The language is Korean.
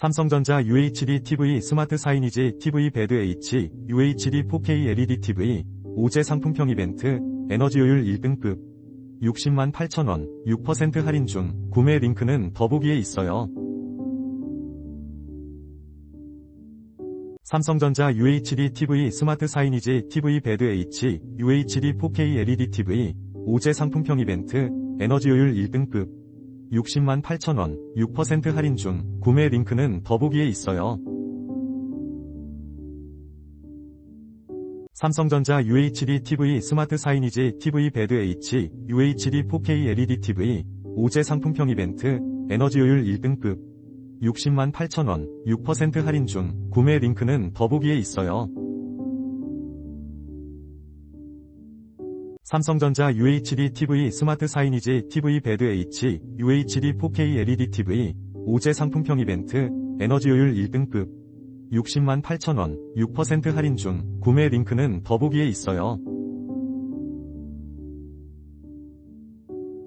삼성전자 UHD TV 스마트 사이니지 TV 배드 H, UHD 4K LED TV, 오제 상품평 이벤트, 에너지효율 1등급, 60만 8천원, 6% 할인 중, 구매 링크는 더보기에 있어요. 삼성전자 UHD TV 스마트 사이니지 TV 배드 H, UHD 4K LED TV, 오제 상품평 이벤트, 에너지효율 1등급, 60만 8천원, 6% 할인 중, 구매 링크는 더보기에 있어요. 삼성전자 UHD TV 스마트 사이니지 TV 배드 H, UHD 4K LED TV, 오제 상품평 이벤트, 에너지효율 1등급, 60만 8천원, 6% 할인 중, 구매 링크는 더보기에 있어요. 삼성전자 UHD TV 스마트 사이니지 TV 배드 H, UHD 4K LED TV, 오제 상품평 이벤트, 에너지효율 1등급, 60만 8천원, 6% 할인 중, 구매 링크는 더보기에 있어요.